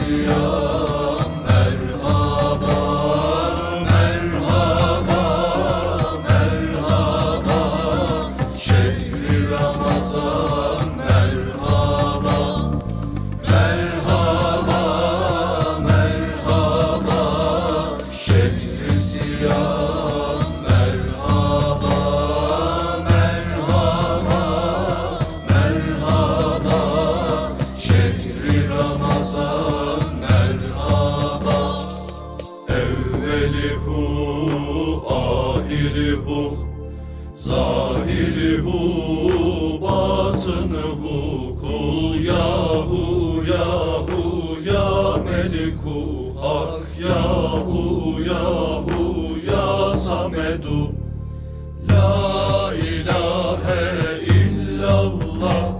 to Zahiri hu, batını hu, kul yahu yahu ya meliku hak yahu yahu ya samedu. La ilahe illallah.